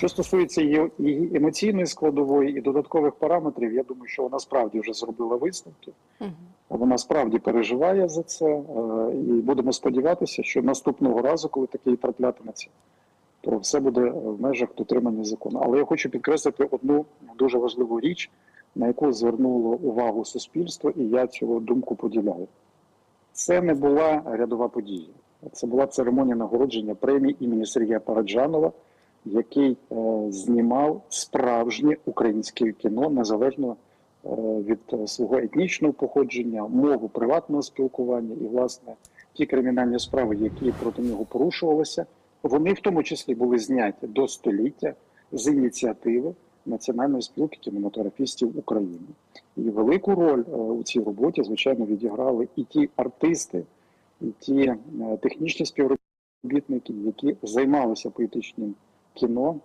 Що стосується її, емоційної складової і додаткових параметрів, я думаю, що вона справді вже зробила висновки. Вона справді переживає за це, е, і будемо сподіватися, що наступного разу, коли таке і траплятиметься, то все буде в межах дотримання закону. Але я хочу підкреслити одну дуже важливу річ, на яку звернуло увагу суспільство, і я цю думку поділяю. Це не була рядова подія. Це була церемонія нагородження премії імені Сергія Параджанова, який е, знімав справжнє українське кіно незалежно е, від е, свого етнічного походження, мову приватного спілкування і, власне, ті кримінальні справи, які проти нього порушувалися, вони в тому числі були зняті до століття з ініціативи Національної спілки кінематографістів України. І велику роль у цій роботі, звичайно, відіграли і ті артисти, і ті технічні співробітники, які займалися поетичним кіно.